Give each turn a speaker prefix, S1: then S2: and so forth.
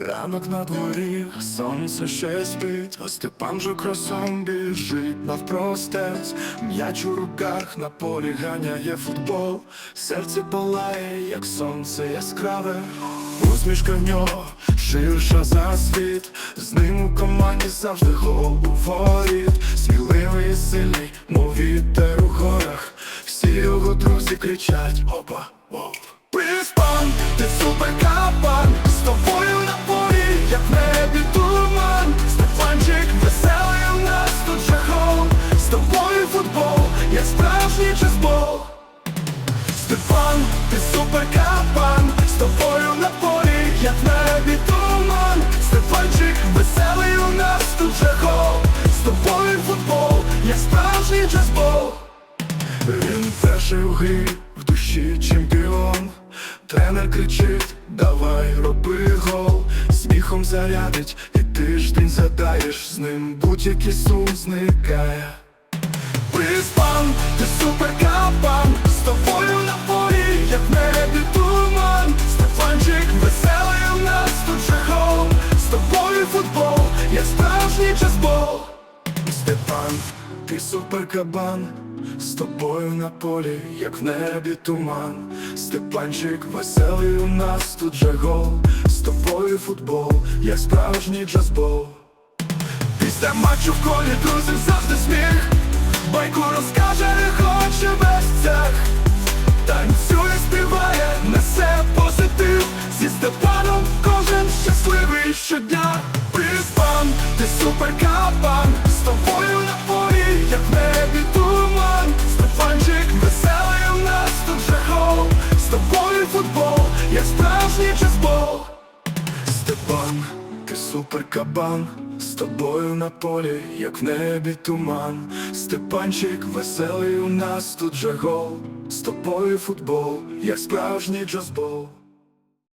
S1: Ранок на дворі, сонце ще спить, а Степан же кросом біжить навпростець, м'яч у руках на полі ганяє футбол, серце палає, як сонце яскраве, усмішка в нього ширша за світ, з ним у команді завжди гол воріт, сміливий і сильний, мов вітер у горах, всі його друзі кричать опа, оп. Приспан, ти суперкапан, як справжній чесбол. Стефан, ти суперкапан, з тобою на полі, як в небі туман, Стефанчик веселий у нас тут же гол, з тобою футбол, як справжній джазбол. Він перший у грі, в душі чемпіон. Тренер кричить, давай роби гол, сміхом зарядить, і тиждень задаєш з ним будь-який сум зникає. Ти суперкапан, з тобою на полі, як небі туман, Стефанчик веселий у нас тут же гол, тобою футбол, як справжній джазбол. Степан, ти суперкабан, з тобою на полі, як в небі туман. Степанчик веселий у нас тут же гол, з тобою футбол, як справжній джазбол. Після матчу в колі друзів завжди сміх, байку розкаже, хоче без цех. Танцює, співає, несе позитив. Зі Степаном кожен щасливий щодня. Приспан, ти суперкапан З тобою на полі, як в небі туман. Стефанчик веселий у нас тут же гол З тобою футбол, як справжній чесбол. Степан, ти суперкабан, з тобою на полі, як в небі туман. Степанчик веселий у нас тут же з тобою футбол, як справжній джазбол.